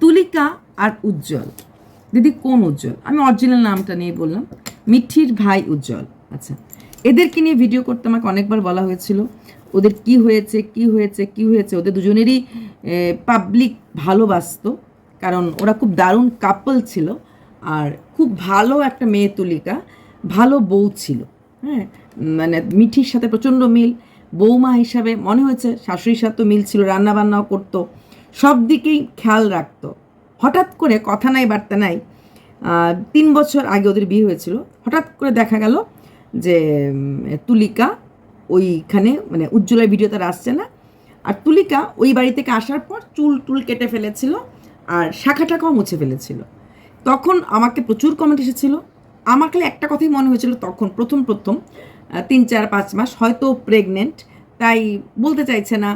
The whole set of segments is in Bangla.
তুলিকা আর উজ্জ্বল। দিদি কোন উজ্জ্বল? আমি অরিজিনাল নামটা নিয়ে বললাম। মিঠির ভাই উজ্জ্বল। আচ্ছা এদেরকে নিয়ে ভিডিও করতে আমাকে অনেকবার বলা হয়েছিল। ওদের কি হয়েছে কি হয়েছে কি হয়েছে? ওদের দুজনেরই পাবলিক ভালোবাসতো। কারণ ওরা খুব দারুণ কাপল ছিল। আর খুব ভালো একটা মেয়ে তুলিকা, ভালো বউ ছিল। হ্যাঁ মানে মিঠির সাথে প্রচণ্ড মিল। বৌমা হিসাবে মনে হয়েছে শাশুড়ির সাথে মিল ছিল, রান্নাবান্নাও করতো। সব দিকেই খেয়াল রাখতো। হঠাৎ করে কথা নাই, বার্তা নাই তিন বছর আগে ওদের বিয়ে হয়েছিল। হঠাৎ করে দেখা গেল যে তুলিকা ওইখানে মানে উজ্জ্বলের ভিডিও তার আসছে না। আর তুলিকা ওই বাড়ি থেকে আসার পর চুল টুল কেটে ফেলেছিল আর শাখা টাকাও মুছে ফেলেছিল। তখন আমাকে প্রচুর কমেন্ট এসেছিল। আমার খালি একটা কথাই মনে হয়েছিল তখন, প্রথম প্রথম তিন, চার, পাঁচ মাস হয়তো প্রেগনেন্ট তাই বলতে চাইছে না।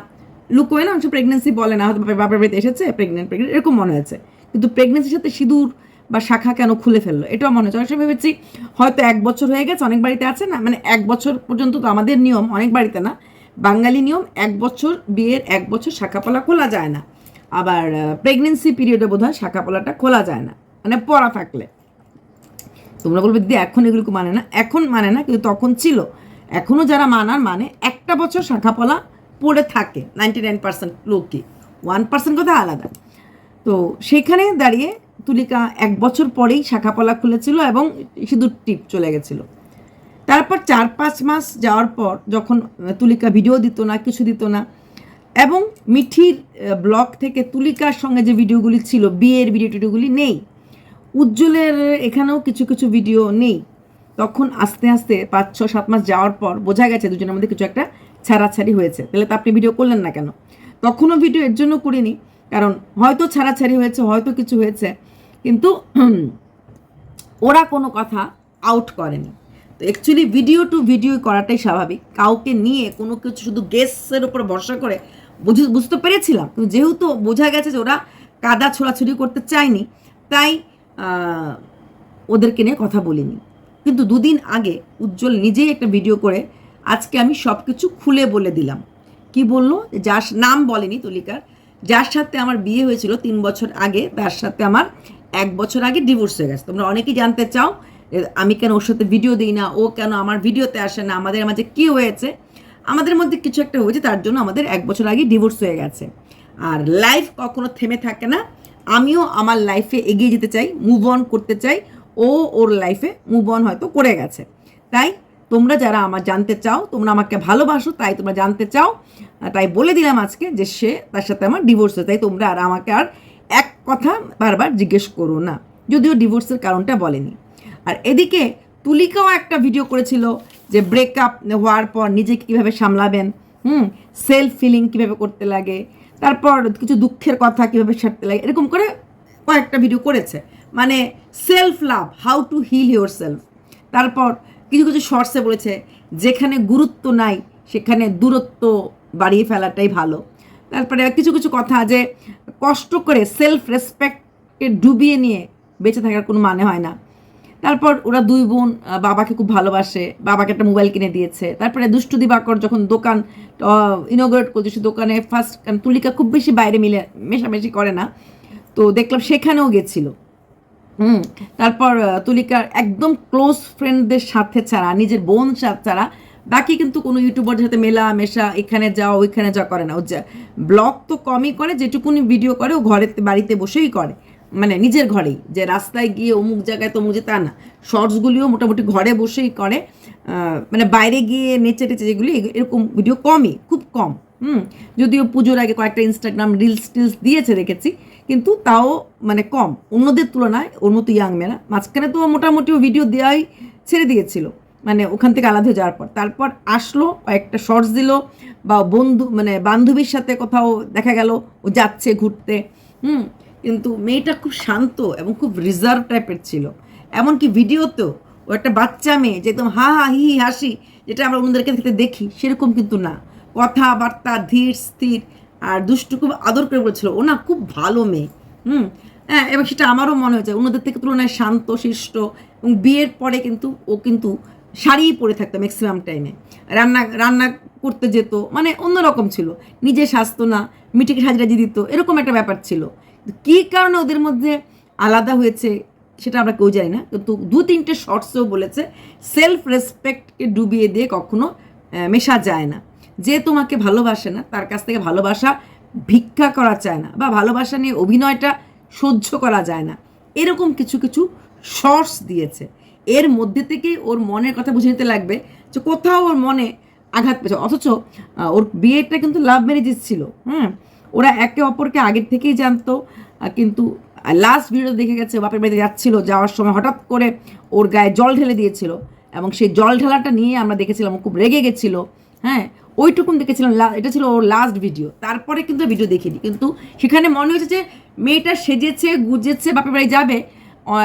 লুকোয় না অংশ প্রেগনেন্সি বলে না, হয়তো বাপের বাড়িতে এসেছে প্রেগনেন্ট প্রেগনেন্ট এরকম মনে হয়েছে কিন্তু প্রেগনেন্সির সাথে সিঁদুর বা শাখা কেন খুলে ফেলল? এটাও মনে হচ্ছে অনেক ভেবেছি, হয়তো এক বছর হয়ে গেছে, অনেক বাড়িতে আছে না মানে এক বছর পর্যন্ত তো আমাদের নিয়ম, অনেক বাড়িতে না, বাঙালি নিয়ম, এক বছর বিয়ের, এক বছর শাখাপলা খোলা যায় না। আবার প্রেগনেন্সি পিরিয়ডে বোধ হয় শাখাপলাটা খোলা যায় না মানে পড়া থাকলে। তোমরা বলবে, দিদি, এখন এগুলো মানে না? এখন মানে না, কিন্তু তখন ছিল। এখনও যারা মানার মানে একটা বছর শাখাপলা পড়ে থাকে নাইনটি নাইন পার্সেন্ট লোকই ওয়ান পার্সেন্ট কথা আলাদা। তো সেখানে দাঁড়িয়ে তুলিকা এক বছর পরেই শাখাপলা খুলেছিল এবং সিঁদুর টিপ চলে গেছিল। তারপর চার পাঁচ মাস যাওয়ার পর যখন তুলিকা ভিডিও দিত না, কিছু দিত না, এবং মিঠির ব্লগ থেকে তুলিকার সঙ্গে যে ভিডিওগুলি ছিল, বিয়ের ভিডিও টিডিওগুলি নেই। উজ্জ্বলের এখানেও কিছু কিছু ভিডিও নেই। তখন আস্তে আস্তে পাঁচ, ছ, সাত মাস যাওয়ার পর বোঝা গেছে দুজনের মধ্যে কিছু একটা ছাড়াছাড়ি হয়েছে। তাহলে তো আপনি ভিডিও করলেন না কেন? তখনও ভিডিও এর জন্য করিনি, কারণ হয়তো ছাড়াছাড়ি হয়েছে, হয়তো কিছু হয়েছে, কিন্তু ওরা কোনো কথা আউট করেনি। তো অ্যাকচুয়ালি ভিডিও টু ভিডিও করাটাই স্বাভাবিক। কাউকে নিয়ে কোনো কিছু শুধু গেসের উপর ভরসা করে বুঝে, বুঝতে পেরেছিলাম, কিন্তু যেহেতু বোঝা গেছে যে ওরা কাদা ছোড়াছুড়ি করতে চায়নি, তাই ওদেরকে নিয়ে কথা বলিনি। কিন্তু দুদিন আগে উজ্জ্বল নিজেই একটা ভিডিও করে আজকে আমি সব কিছু খুলে বলে দিলাম। কি বলল? যার নাম বলেনি তুলিকার, যার সাথে আমার বিয়ে হয়েছিল তিন বছর আগে, তার সাথে আমার এক বছর আগে ডিভোর্স হয়ে গেছে। তোমরা অনেকেই জানতে চাও আমি কেন ওর সাথে ভিডিও দিই না, ও কেন আমার ভিডিওতে আসে না, আমাদের মাঝে কী হয়েছে? আমাদের মধ্যে কিছু একটা হয়েছে, তার জন্য আমাদের এক বছর আগে ডিভোর্স হয়ে গেছে। আর লাইফ কখনো থেমে থাকে না। আমিও আমার লাইফে এগিয়ে যেতে চাই মুভ অন করতে চাই। ও ওর লাইফে মুভ অন হয়তো করে গেছে। তাই তোমরা যারা আমার জানতে চাও, তোমরা আমাকে ভালোবাসো, তাই তোমরা জানতে চাও। তাই বলে দিলাম আজকে যে সে তার সাথে আমার ডিভোর্স তাই তোমরা আর আমাকে আর এক কথা বারবার জিজ্ঞেস করো না। যদিও ডিভোর্সের কারণটা বলেনি। আর এদিকে তুলিকাও একটা ভিডিও করেছিল যে ব্রেকআপ হওয়ার পর নিজেকে কীভাবে সামলাবেন, হুম সেলফ ফিলিং কীভাবে করতে লাগে, তারপর কিছু দুঃখের কথা কীভাবে সারতে লাগে, এরকম করে কয়েকটা ভিডিও করেছে। মানে self love how to heal yourself তারপর কিছু কিছু শর্টসে বলেছে, যেখানে গুরুত্ব নাই, সেখানে দূরত্ব বাড়িয়ে ফেলাটাই ভালো। তারপরে কিছু কিছু কথা যে, কষ্ট করে সেলফ রেসপেক্টকে ডুবিয়ে নিয়ে বেঁচে থাকার কোনো মানে হয় না। তারপর ওরা দুই বোন বাবাকে খুব ভালোবাসে, বাবাকে একটা মোবাইল কিনে দিয়েছে। তারপরে দুষ্টু দিবাকর যখন দোকান ইনোগ্রেট করছে দোকানে ফার্স্ট তুলিকা খুব বেশি বাইরে মিলে, মেশামেশি করে না। তো দেখলাম সেখানেও গেছিল। হুম, তারপর তুলিকার একদম ক্লোজ ফ্রেন্ডদের সাথে ছাড়া, নিজের বোন সাথে ছাড়া, বাকি কিন্তু কোনো ইউটিউবারদের সাথে মেলা, মেশা, এখানে যাও, ওইখানে যা করে না। ও যা ব্লগ তো কমই করে, যেটুকুনি ভিডিও করে, ও ঘরে, বাড়িতে বসেই করে। মানে নিজের ঘরেই, যে রাস্তায় গিয়ে অমুক জায়গায় তমুক যে তা না। শর্টসগুলিও মোটামুটি ঘরে বসেই করে মানে বাইরে গিয়ে নেচে টেচে যেগুলি এরকম ভিডিও কমই, খুব কম। হুম, যদিও পুজোর আগে কয়েকটা ইনস্টাগ্রাম রিলস টিলস দিয়েছে, দেখেছি। কিন্তু তাও মানে কম। অন্যদের তুলনায় ওর মতো ইয়াং মেয়েরা মাঝখানে তো মোটামুটি ও ভিডিও দেওয়াই ছেড়ে দিয়েছিল। মানে ওখান থেকে আলাদা হয়ে যাওয়ার পর। তারপর আসলো, কয়েকটা শর্টস দিল, বা বন্ধু মানে বান্ধবীর সাথে কোথাও দেখা গেল, ও যাচ্ছে ঘুরতে। হুম, কিন্তু মেয়েটা খুব শান্ত এবং খুব রিজার্ভ টাইপের ছিল। এমনকি ভিডিওতেও ও একটা বাচ্চা মেয়ে যে একদম হা হা, হি হাসি, যেটা আমরা অন্যদেরকে দেখি, সেরকম কিন্তু না। কথাবার্তা ধীর, স্থির আর দুষ্টু খুব আদর করে বলেছিল, ও না, খুব ভালো মেয়ে। হুম? হ্যাঁ এবং সেটা আমারও মনে হয়েছে। অন্যদের থেকে তুলনায় শান্ত, শিষ্ট এবং বিয়ের পরে কিন্তু ও কিন্তু শাড়িই পরে থাকতো ম্যাক্সিমাম টাইমে রান্না রান্না করতে যেত মানে অন্যরকম ছিল। নিজে সাজতো না মিটিকে সাজিয়ে দিত, এরকম একটা ব্যাপার ছিল। কী কারণে ওদের মধ্যে আলাদা হয়েছে সেটা আমরা কেউ জানি না, কিন্তু দু তিনটে শর্টসেও বলেছে সেলফ রেসপেক্টকে ডুবিয়ে দিয়ে কখনো মেশা যায় না। যে তোমাকে ভালোবাসে না, তার কাছ থেকে ভালোবাসা ভিক্ষা করা চায় না বা ভালোবাসা নিয়ে অভিনয়টা সহ্য করা যায় না। এরকম কিছু কিছু শর্টস দিয়েছে। এর মধ্যে থেকেই ওর মনের কথা বুঝে নিতে লাগবে যে কোথাও ওর মনে আঘাত পেয়েছে। অথচ ওর বিয়েটা কিন্তু লাভ ম্যারেজেস ছিল হ্যাঁ ওরা একে অপরকে আগের থেকেই জানতো কিন্তু লাস্ট ভিডিও দেখে গেছে, বাপের বাড়িতে যাচ্ছিল, যাওয়ার সময় হঠাৎ করে ওর গায়ে জল ঢেলে দিয়েছিল এবং সেই জল ঢালাটা নিয়ে আমরা দেখেছিলাম খুব রেগে গেছিল। হ্যাঁ ওইটুকুন দেখেছিলাম এটা ছিল ওর লাস্ট ভিডিও তারপরে কিন্তু ভিডিও দেখিনি। কিন্তু সেখানে মনে হয়েছে যে মেয়েটা সেজেছে, গুজেছে, বাপের বাড়ি যাবে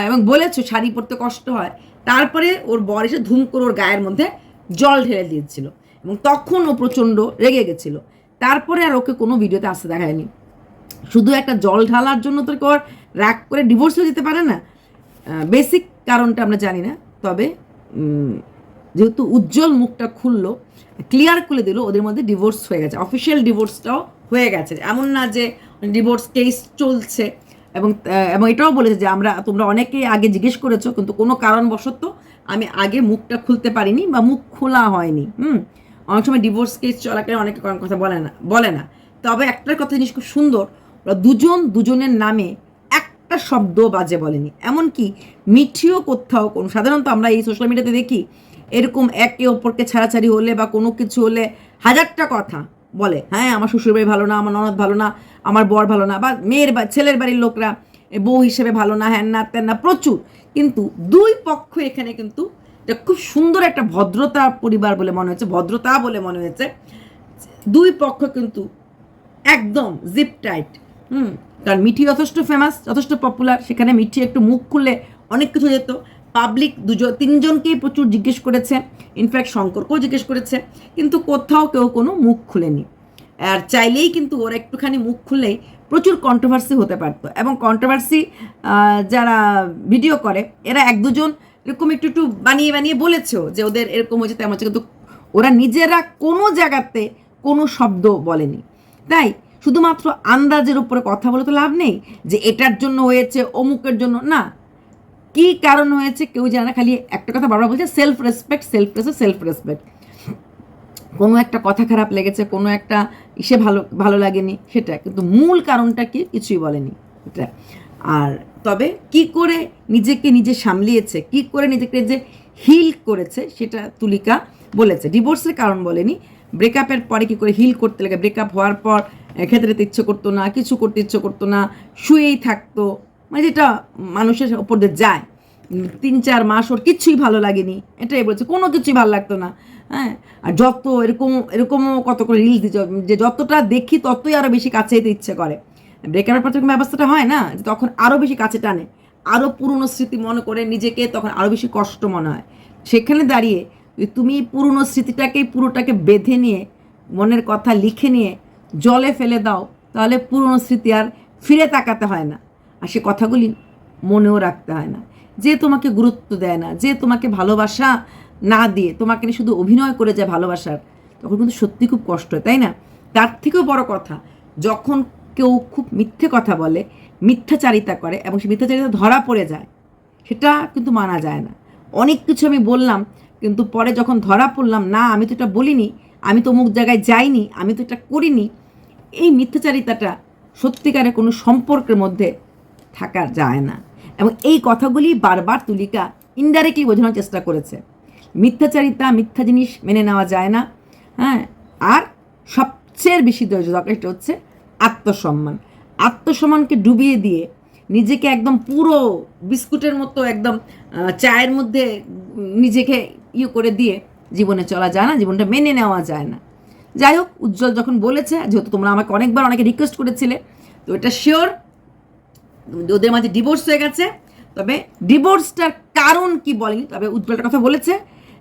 এবং বলেছ শাড়ি পরতে কষ্ট হয়। তারপরে ওর বর এসে ধুম করে ওর গায়ের মধ্যে জল ঢেলে দিয়েছিল। এবং তখন ও প্রচণ্ড রেগে গেছিল। তারপরে আর ওকে কোনো ভিডিওতে আসতে দেখায়নি। শুধু একটা জল ঢালার জন্য তো আর রাগ করে ডিভোর্স হয়ে যেতে পারে না? বেসিক কারণটা আমরা জানি না। তবে যেহেতু উজ্জ্বল মুখটা খুললো ক্লিয়ার করে দিল, ওদের মধ্যে ডিভোর্স হয়ে গেছে। অফিসিয়াল ডিভোর্সটাও হয়ে গেছে। এমন না যে ডিভোর্স কেস চলছে। এবং এবং এটাও বলেছে যে আমরা, তোমরা অনেকেই আগে জিজ্ঞেস করেছ, কিন্তু কোনো কারণবশত আমি আগে মুখটা খুলতে পারিনি বা মুখ খোলা হয়নি। হুম? অনেক সময় ডিভোর্স কেস চলাকালীন অনেকে কোনো কথা বলে না বলে না। তবে একটা কথা জিনিস খুব সুন্দর, ওরা দুজন দুজনের নামে একটা শব্দ বাজে বলেনি। এমনকি মিঠিও কোথাও, কোনো, সাধারণত আমরা এই সোশ্যাল মিডিয়াতে দেখি এরকম একে অপরকে ছাড়াছাড়ি হলে বা কোনো কিছু হলে হাজারটা কথা বলে হ্যাঁ আমার শ্বশুরবাড়ি ভালো না, আমার ননদ ভালো না, আমার বর ভালো না, বা মেয়ের বা, ছেলের বাড়ির লোকরা বউ হিসেবে ভালো না, হ্যান না ত্যান না, প্রচুর। কিন্তু দুই পক্ষ এখানে কিন্তু এটা খুব সুন্দর একটা ভদ্রতা পরিবার বলে মনে হয়েছে, ভদ্রতা বলে মনে হয়েছে। দুই পক্ষ কিন্তু একদম জিপ টাইট হুম, কারণ মিঠি যথেষ্ট ফেমাস যথেষ্ট পপুলার সেখানে মিঠি একটু মুখ খুললে অনেক কিছু যেত। পাবলিক দুজন, তিনজনকেই প্রচুর জিজ্ঞেস করেছে। ইনফ্যাক্ট শঙ্করকেও জিজ্ঞেস করেছে। কিন্তু কোথাও কেউ কোনো মুখ খুলেনি। আর চাইলেই কিন্তু ওরা একটুখানি মুখ খুললেই প্রচুর কন্ট্রোভার্সি হতে পারতো। এবং কন্ট্রোভার্সি যারা ভিডিও করে, এরা এক দুজন এরকম একটু একটু বানিয়ে বানিয়ে বলেছেও যে ওদের এরকম হয়েছে তেমন হচ্ছে। কিন্তু ওরা নিজেরা কোনো জায়গাতে কোনো শব্দ বলেনি। তাই শুধুমাত্র আন্দাজের উপরে কথা বলে তো লাভ নেই যে এটার জন্য হয়েছে, অমুকের জন্য, না। কি কারণ হয়েছে কেউ জানে খালি একটা কথা বারবার বলছে সেলফ রেসপেক্ট সেলফ রেসে সেলফ রেসপেক্ট কোনো একটা কথা খারাপ লেগেছে, কোনো একটা ইসে ভালো ভালো লাগেনি, সেটা। কিন্তু মূল কারণটা কি? কিছুই বলেনি, এটা। আর তবে কি করে নিজেকে নিজে সামলিয়েছে, কি করে নিজেকে যে হিল করেছে, সেটা তুলিকা বলেছে। ডিভোর্সের কারণ বলেনি ব্রেকআপের পরে কি করে হিল করতে লাগে? ব্রেকআপ হওয়ার পর খেতে ইচ্ছে করতো না, কিছু করতে ইচ্ছে করতো না, শুয়েই থাকতো মানে যেটা মানুষের ওপর দিয়ে যায়। তিন, চার মাস ওর কিচ্ছুই ভালো লাগেনি। এটাই বলছে, কোনো কিছুই ভালো লাগতো না। হ্যাঁ? আর যত এরকম, এরকমও কত করে রিলস দিচ্ছে, যে যতটা দেখি ততই আরও বেশি কাছে যেতে ইচ্ছে করে। ব্রেকআপের পর যখন ব্যবস্থাটা হয় না তখন আরও বেশি কাছে টানে। আরও পুরনো স্মৃতি মনে করে নিজেকে তখন আরও বেশি কষ্ট মনে হয়। সেখানে দাঁড়িয়ে তুমি পুরনো স্মৃতিটাকে, পুরোটাকে বেঁধে নিয়ে, মনের কথা লিখে নিয়ে, জলে ফেলে দাও, তাহলে পুরনো স্মৃতি আর ফিরে তাকাতে হয় না। আর সে কথাগুলি মনেও রাখতে হয় না। যে তোমাকে গুরুত্ব দেয় না, যে তোমাকে ভালোবাসা না দিয়ে, তোমাকে শুধু অভিনয় করে যায় ভালোবাসার, তখন কিন্তু সত্যি খুব কষ্ট হয়, তাই না? তার থেকেও বড় কথা, যখন কেউ খুব মিথ্যে কথা বলে, মিথ্যাচারিতা করে এবং সে মিথ্যাচারিতা ধরা পড়ে যায়, সেটা কিন্তু মানা যায় না। অনেক কিছু আমি বললাম, কিন্তু পরে যখন ধরা পড়লাম, না, আমি তো এটা বলিনি, আমি তো অমুক জায়গায় যাইনি, আমি তো এটা করিনি, এই মিথ্যাচারিতাটা সত্যিকারের কোনো সম্পর্কের মধ্যে থাকা যায় না। এবং এই কথাগুলি বারবার তুলিকা ইনডাইরেক্টলি বোঝানোর চেষ্টা করেছে। মিথ্যাচারিতা, মিথ্যা জিনিস মেনে নেওয়া যায় না। হ্যাঁ আর সবচেয়ে বেশি দরকার হচ্ছে আত্মসম্মান। আত্মসম্মানকে ডুবিয়ে দিয়ে নিজেকে একদম পুরো বিস্কুটের মতো একদম চায়ের মধ্যে নিজেকে ইয়ে করে দিয়ে জীবনে চলা যায় না, জীবনটা মেনে নেওয়া যায় না। যাই হোক, উজ্জ্বল যখন বলেছে, যেহেতু তোমরা আমাকে অনেকবার অনেকে রিকোয়েস্ট করেছিলে, তো এটা শিওর ওদের মাঝে ডিভোর্স হয়ে গেছে। তবে ডিভোর্সটার কারণ কি বলেনি তবে উজ্জ্বলটার কথা বলেছে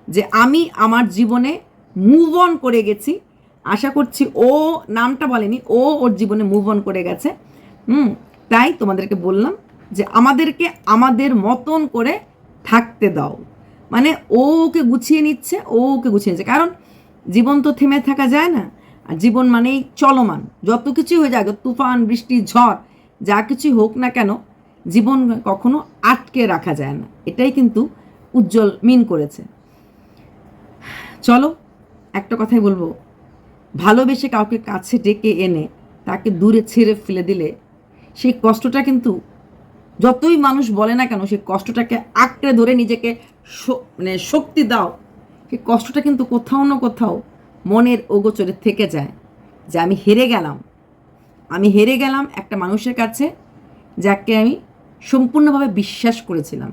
যে আমি আমার জীবনে মুভ অন করে গেছি। আশা করছি ও নামটা বলেনি, ও ওর জীবনে মুভ অন করে গেছে। হুম, তাই তোমাদেরকে বললাম যে আমাদেরকে আমাদের মতন করে থাকতে দাও। মানে ও ওকে গুছিয়ে নিচ্ছে, ও ওকে গুছিয়ে নিচ্ছে। কারণ জীবন তো থেমে থাকা যায় না। আর জীবন মানেই চলমান। যত কিছু হয়ে যাক, তুফান, বৃষ্টি, ঝড় যা কিছুই হোক না কেন, জীবন কখনো আটকে রাখা যায় না। এটাই কিন্তু উজ্জ্বল মিন করেছে। চলো, একটা কথাই বলব। ভালোবেসে কাউকে কাছে ডেকে এনে তাকে দূরে ছেড়ে ফেলে দিলে সেই কষ্টটা কিন্তু যতই মানুষ বলে না কেন, সেই কষ্টটাকে আঁকড়ে ধরে নিজেকে মানে শক্তি দাও। সেই কষ্টটা কিন্তু কোথাও না কোথাও মনের ওগোচরে থেকে যায়, যে আমি হেরে গেলাম। আমি হেরে গেলাম একটা মানুষের কাছে যাকে আমি সম্পূর্ণভাবে বিশ্বাস করেছিলাম।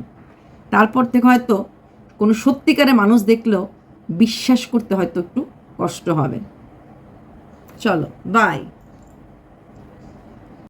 তারপর থেকে হয়তো কোনো সত্যিকারের মানুষ দেখলেও বিশ্বাস করতে হয়তো একটু কষ্ট হবে। চলো বাই